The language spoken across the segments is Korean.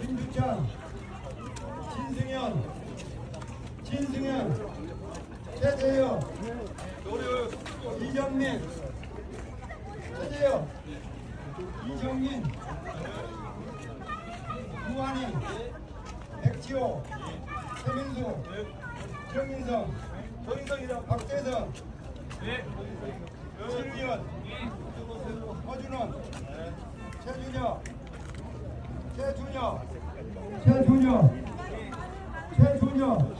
김주찬, 진승현, 진승현, 최재혁, 이정민, 최재혁, 이정민, 구한이, 백지호, 최민수, 정인성, 정인성이랑 박재성, 신우현, 허준원, 최준혁, 최준혁, 최준혁, 최준혁,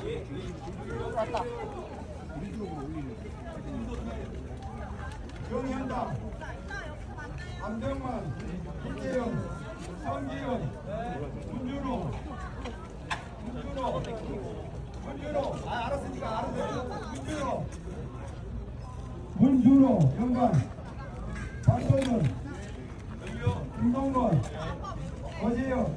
정현당, 안병만, 김재영, 성기훈, 문준호, 문준호, 문준호, 아 알았으니까 알았어요. 문준호, 문준호, 영관, 박소준, 김동건, 거재영,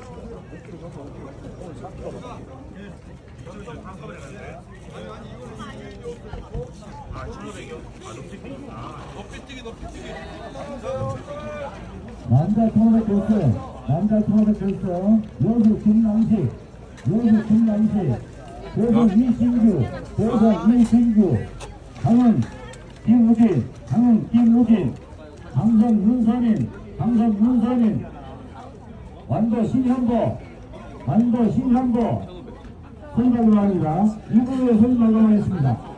남자 토너백 결승, 남자 토너백 결승, 여수 김남식, 여수 김남식, 대선 이신규, 대선 이신규, 강은 김우진, 강은 김우진, 강성 윤선인, 강성 윤선인, 완도 신현보, 완도 신현보, 선발 교환입니다. 이부에 선발 교환했습니다.